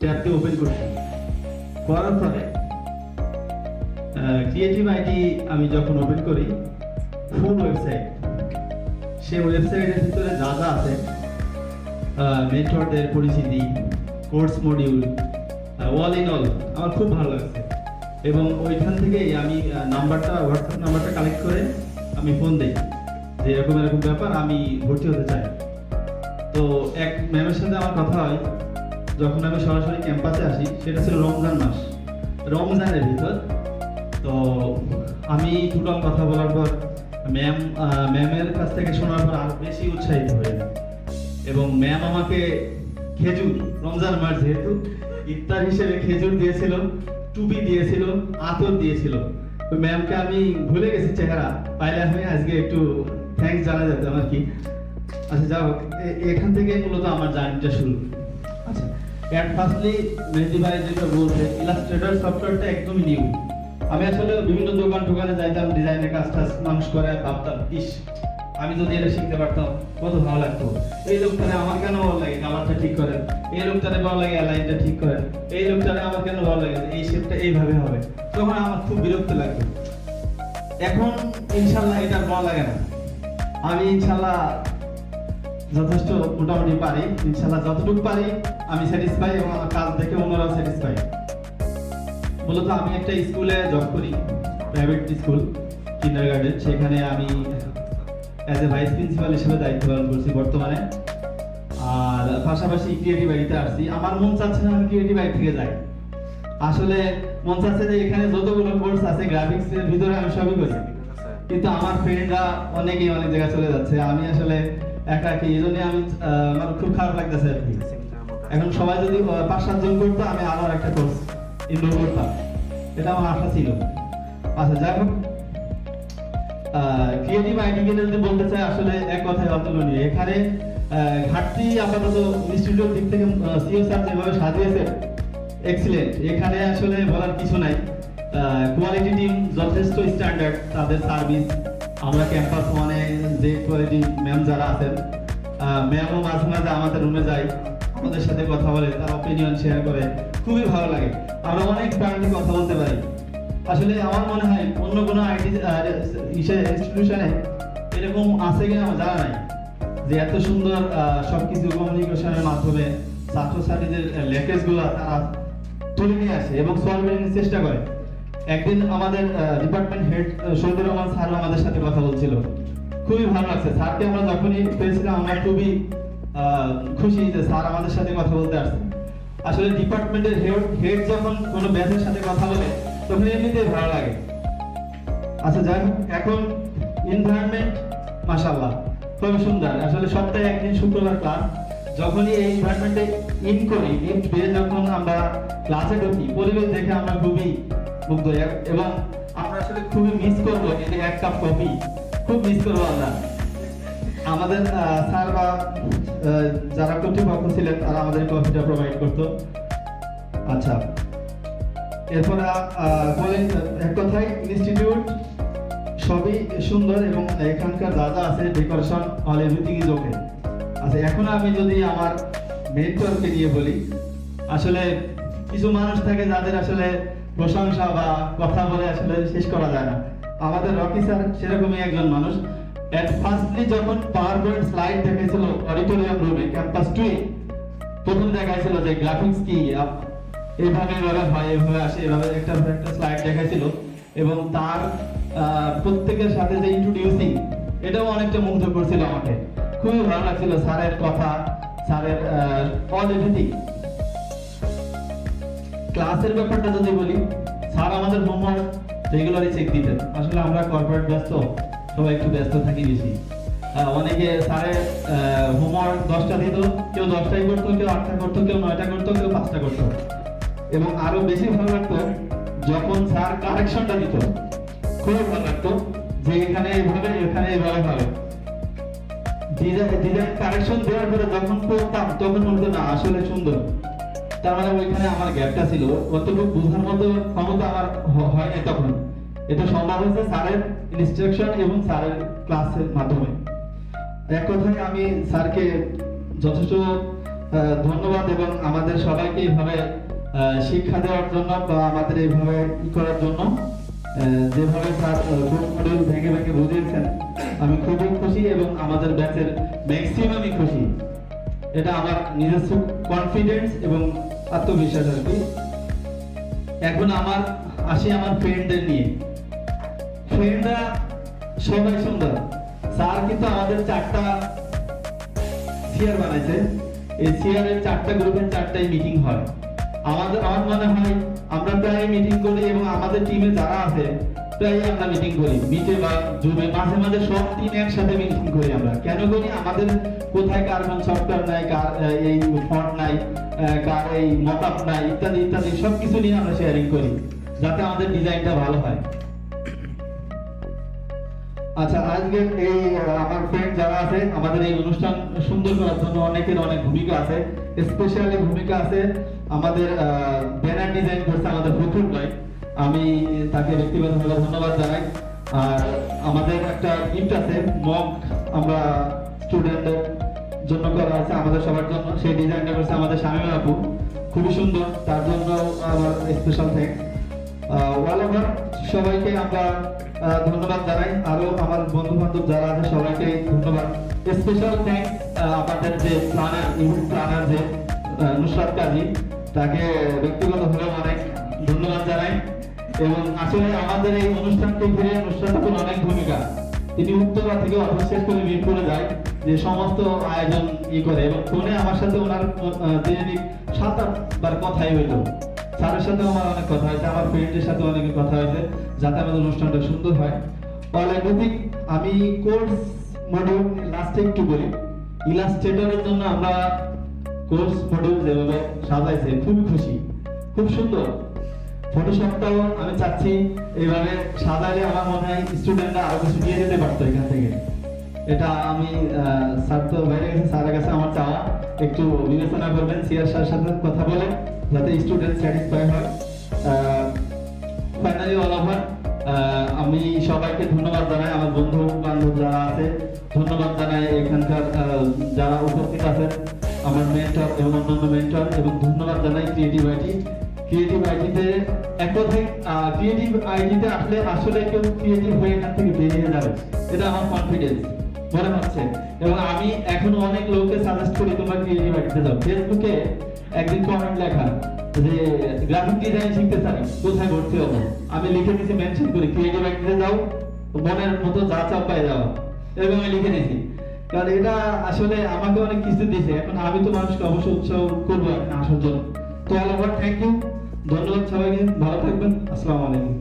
ট্যাবটি open করছি। করার পরে ক্রিয়েটিভ আইডি আমি যখন ওপেন করি ফুল ওয়েবসাইট সেই ওয়েবসাইটের ভিতরে যা যা আছে মেন্টরদের পরিচিতি course module all in all আমার খুব ভালো লাগছে। এবং ওইখান থেকেই আমি নাম্বারটা হোয়াটসঅ্যাপ নাম্বারটা কালেক্ট করে আমি ফোন দিই, যে এরকম এরকম ব্যাপার, আমি ভর্তি হতে চাই। তো এক ম্যামের সাথে আমার কথা হয় যখন আমি সরাসরি ক্যাম্পাসে আসি, সেটা ছিল রমজান মাস। রমজানের ভিতর, তো আমি টোটাল কথা বলার পর ম্যাম ম্যামের কাছ থেকে শোনার পর আরও বেশি উৎসাহিত হয়ে এবং ম্যাম আমাকে খেজুর, রমজান মাস যেহেতু, ইফতার হিসেবে খেজুর দিয়েছিল, টুপি দিয়েছিল, আতর দিয়েছিল। তো ম্যামকে আমি ভুলে গেছি চেহারা। পাইলে আমি আজকে একটু থ্যাঙ্কস জানা যেত আমার কি। আচ্ছা এ- এখান থেকে মূলত আমার জার্নিটা শুরু। আচ্ছা অ্যাট ফার্স্টলি মেহেদি ভাই যেটা বলছে ইলাস্ট্রেটর সফটওয়্যারটা একদমই নিউ আমি আসলে বিভিন্ন দোকান টোকানে যাইতাম ডিজাইনের কাজ টাজ মানুষ করে, ভাবতাম, ইস, আমি যদি এটা শিখতে পারতাম, কত ভালো লাগতো। এই লোকটারে আমার কেন ভালো লাগে? কালারটা ঠিক করেন। এই লোকটারে ভালো লাগে অ্যালাইনটা ঠিক করেন। এই লোকটারে আমার কেন ভালো লাগে? এই শেপটা এইভাবে হবে। তখন আমার খুব বিরক্ত লাগতো। এখন ইনশাল্লাহ এটা ভালো লাগে না। আমি ইনশাল্লাহ যথেষ্ট মোটামুটি পারি। ইনশাল্লাহ যতটুকু পারি আমি স্যাটিসফাই এবং আমার কাজ দেখে অন্যরাও স্যাটিসফাই মূলত আমি একটা স্কুলে জব করি প্রাইভেট স্কুল কিন্ডার গার্ডেন সেখানে আমি অ্যাজ এ ভাইস প্রিন্সিপাল হিসেবে দায়িত্ব পালন করছি বর্তমানে। আর পাশাপাশি ক্রিয়েটিভ আইডিতে আসছি। আমার মন চাচ্ছে না আমি ক্রিয়েটিভ আইডি থেকে যাই। আসলে মন চাচ্ছে যে এখানে যতগুলো কোর্স আছে গ্রাফিক্স এর ভিতরে আমি সবই করি। কিন্তু আমার ফ্রেন্ডরা অনেকেই অনেক জায়গায় চলে যাচ্ছে। আমি আসলে একা কি এই জন্য আমি আমার খুব খারাপ লাগতেছে আর কি। এখন সবাই যদি পাঁচ সাতজন করতো, আমি আরও একটা কোর্স ইনরোল করতাম। এটা আমার আশা ছিল। আচ্ছা যাই হোক। ক্রিয়েটিভ আইডি নিয়ে যদি বলতে চাই আসলে এক কথায় অতুলনীয়। এখানে ঘাটতি আপাতত ইনস্টিটিউটের দিক থেকে সিও স্যার যেভাবে সাজিয়েছে এক্সিলেন্ট এখানে আসলে বলার কিছু নাই। কোয়ালিটি টিম যথেষ্ট স্ট্যান্ডার্ড তাদের সার্ভিস আমরা ক্যাম্পাস ওয়ানে যে কোয়ালিটি ম্যাম যারা আছেন ম্যামও মাঝে মাঝে আমাদের রুমে যায়। আমাদের সাথে কথা বলে তার অপিনিয়ন শেয়ার করে খুবই ভালো লাগে। আমরা অনেক প্রাণী কথা বলতে পারি। আসলে আমার মনে হয় অন্য কোনো আইটি ইনস্টিটিউশনে এরকম আছে কিনা আমার জানা নাই। যে এত সুন্দর আহ, সবকিছু কমিউনিকেশনের মাধ্যমে ছাত্রছাত্রীদের ল্যাকেজগুলো তারা তুলে নিয়ে আসে এবং সলভ করার চেষ্টা করে। একদিন আমাদের department head Shahidur Rahman sir আমাদের সাথে কথা বলছিল। খুবই ভালো লাগছে। স্যারকে আমরা যখনই পেয়েছিলাম আমরা খুবই খুশি যে স্যার আমাদের সাথে কথা বলতে আসলে ডিপার্টমেন্টের হেড হেড যখন কোনো ব্যাচের সাথে কথা বলে, তখন এমনিতেই ভালো লাগে। আচ্ছা যাই এখন এনভায়রনমেন্ট মাশাআল্লাহ, খুবই সুন্দর। আসলে সপ্তাহে একদিন শুক্রবার ক্লাস যখনই এই এনভায়রনমেন্টে ইন করি ইন যখন আমরা ক্লাসে ঢুকি, পরিবেশ দেখে আমরা খুবই মুগ্ধ। এবং আমরা আসলে খুবই মিস করব এক কাপ কফি খুব মিস করব আমরা। আমাদের স্যার বা যারা কর্তৃপক্ষ ছিলেন, তারা আমাদের কফিটা প্রোভাইড করতো। আচ্ছা। এরপরে বলেন এক কথায় ইনস্টিটিউট সবই সুন্দর এবং এখানকার যা আছে decoration all everything is okay আচ্ছা এখন আমি যদি আমার মেন্টরকে নিয়ে বলি, আসলে কিছু মানুষ থাকে যাদের আসলে প্রশংসা বা কথা বলে আসলে শেষ করা যায় না। আমাদের রকি স্যার সেরকমই একজন মানুষ। এট ফার্স্টলি যখন পাওয়ার স্লাইড দেখাইছিল অডিটোরিয়াম রুমে ক্যাম্পাস টু প্রথম দেখাইছিল যে গ্রাফিক্স কি এইভাবে এভাবে হয়, এভাবে আসে, এভাবে একটা একটা স্লাইড দেখাইছিল। এবং তার প্রত্যেকের সাথে যে ইন্ট্রোডিউসিং এটাও অনেকটা মুগ্ধ করছিল আমাকে। খুবই ভালো লাগছিল স্যারের কথা, স্যারের অল ক্লাসের ব্যাপারটা যদি বলি, স্যার আমাদের হোমওয়ার্ক রেগুলারই চেক দিতেন। আসলে আমরা কর্পোরেট ব্যস্ত। সবাই একটু ব্যস্ত থাকি বেশি। অনেকে স্যারের হোমওয়ার্ক দশটা দিত, কেউ দশটাই করতো, কেউ আটটা করতো, কেউ নয়টা করতো, কেউ পাঁচটা করতো। এবং আরও বেশি ভালো লাগতো যখন স্যার কারেকশনটা দিত। খুবই ভালো লাগতো যে এখানে এইভাবে এখানে এইভাবে হবে। ডিজাইন কারেকশন দেওয়ার পরে যখন করতাম তখন মনে না, আসলে সুন্দর। তার মানে ওইখানে আমার গ্যাপটা ছিল। অতটুকু বোঝার মতো ক্ষমতা আমার হয়নি তখন। এটা সম্ভব হয়েছে স্যারের ইনস্ট্রাকশন এবং স্যারের ক্লাসের মাধ্যমে। এক কথায় আমি স্যারকে যথেষ্ট ধন্যবাদ এবং আমাদের সবাইকে এইভাবে শিক্ষা দেওয়ার জন্য বা আমাদের এইভাবে ই করার জন্য যেভাবে স্যার মডেল ভেঙে ভেঙে বুঝিয়েছেন, আমি খুবই খুশি এবং আমাদের ব্যাচের ম্যাক্সিমামই খুশি। এটা আমার নিজস্ব কনফিডেন্স এবং আত্মবিশ্বাস আর কি। এখন আমার, আসি আমার ফ্রেন্ডদের নিয়ে। সবাই সুন্দর। স্যার কিন্তু আমাদের চারটা চেয়ার বানাইছে। এই চেয়ারের চারটা গ্রুপের চারটাই মিটিং হয়। আমাদের আমার মনে হয় আমরা প্রায় মিটিং করি এবং আমাদের টিমে যারা আছে, প্রায় আমরা মিটিং করি। মিটে বা জুমে মাঝে মাঝে সব টিম একসাথে মিটিং করি আমরা। কেন করি? আমাদের কোথায় কার কোন সফটওয়্যার নাই, কার এই ফন্ট নাই কার এই নাই, ইত্যাদি ইত্যাদি সব কিছু নিয়ে আমরা শেয়ারিং করি, যাতে আমাদের ডিজাইনটা ভালো হয়। আচ্ছা আজকে এই আমার ফ্রেন্ড যারা আছে, আমাদের এই অনুষ্ঠান সুন্দর করার জন্য অনেকের অনেক ভূমিকা আছে। স্পেশালি ভূমিকা আছে আমাদের ব্যানার ডিজাইন করছে আমাদের ফখরুল ভাই। আমি তাকে ব্যক্তিগতভাবে ধন্যবাদ জানাই। আর আমাদের একটা গিফট আছে মগ আমরা স্টুডেন্টদের জন্য করা আছে আমাদের সবার জন্য। সেই ডিজাইনটা করছে আমাদের শামিমা আপু। খুবই সুন্দর, তার জন্য আমার স্পেশাল থ্যাঙ্কস ওয়াল ওভার সবাইকে আমরা ধন্যবাদ জানাই। আরও আমার বন্ধু বান্ধব যারা আছে, সবাইকে ধন্যবাদ। স্পেশাল থ্যাঙ্কস আমাদের যে ইভেন্ট প্ল্যানার যে নুসরাত কাজী, তাকে ব্যক্তিগতভাবে অনেক ধন্যবাদ জানাই। এবং আসলে আমাদের এই অনুষ্ঠানকে ঘিরে নুসরাত আপুর অনেক ভূমিকা। তিনি উত্তরা থেকে অফিস শেষ করে মিরপুরে যায়, যে সমস্ত আয়োজন ই করে। এবং ফোনে আমার সাথে ওনার দৈনিক সাত আটবার কথাই হইল। স্যারের সাথে আমার অনেক কথা হয়েছে, আমার ফ্রেন্ডের সাথে অনেক কথা হয়েছে, যাতে আমাদের অনুষ্ঠানটা সুন্দর হয়। আমি কোর্স মডিউল একটু বলি। ইলাস্ট্রেটরের জন্য আমরা কোর্স মডিউল যেভাবে সাজাইছে খুশি, খুব সুন্দর। ফটোশপটাও আমি চাচ্ছি এইভাবে সাজালে আমার মনে হয় স্টুডেন্টরা আরও কিছু দিয়ে যেতে পারতো এখান থেকে। এটা আমি স্যার তো বাইরে গেছে, স্যারের কাছে আমার চাওয়া একটু বিবেচনা করবেন সিআর স্যারের সাথে কথা বলে। যাতে স্টুডেন্ট স্যাটিসফাই হয়। ফাইনালি অল ওভার আমি সবাইকে ধন্যবাদ জানাই, আমার বন্ধু বান্ধব যারা আছে, ধন্যবাদ জানাই এখানকার যারা উপস্থিত আছেন, আমার মেন্টর এবং অন্যান্য মেন্টর এবং ধন্যবাদ জানাই ক্রিয়েটিভ আইটি ক্রিয়েটিভ আইটিতে এক ক্রিয়েটিভ আইটিতে আসলে আসলে কেউ ক্রিয়েটিভ হয়ে এখান থেকে বেরিয়ে যাবে। এটা আমার কনফিডেন্স মনে এবং আমি অনেক লোককে সাজেস্ট করি, তোমরা ক্রিয়েটিভ ফেসবুকে একদিন কমেন্ট লেখা যে, গ্রাফিক ডিজাইন শিখতে চাই, কোথায় ভর্তি হব? আমি লিখে দিয়েছি মেনশন করি ক্রিয়েটিভ আইটিতে যাও? মনের মতো যা চাপ যাও। এরকম আমি লিখে কারণ এটা আসলে আমাকে অনেক কিছু দিয়েছে এখন আমি তো মানুষকে অবশ্যই উৎসাহ করব আসার জন্য তো অল ওভার থ্যাংক ইউ ধন্যবাদ সবাইকে। ভালো থাকবেন। আসসালামু আলাইকুম।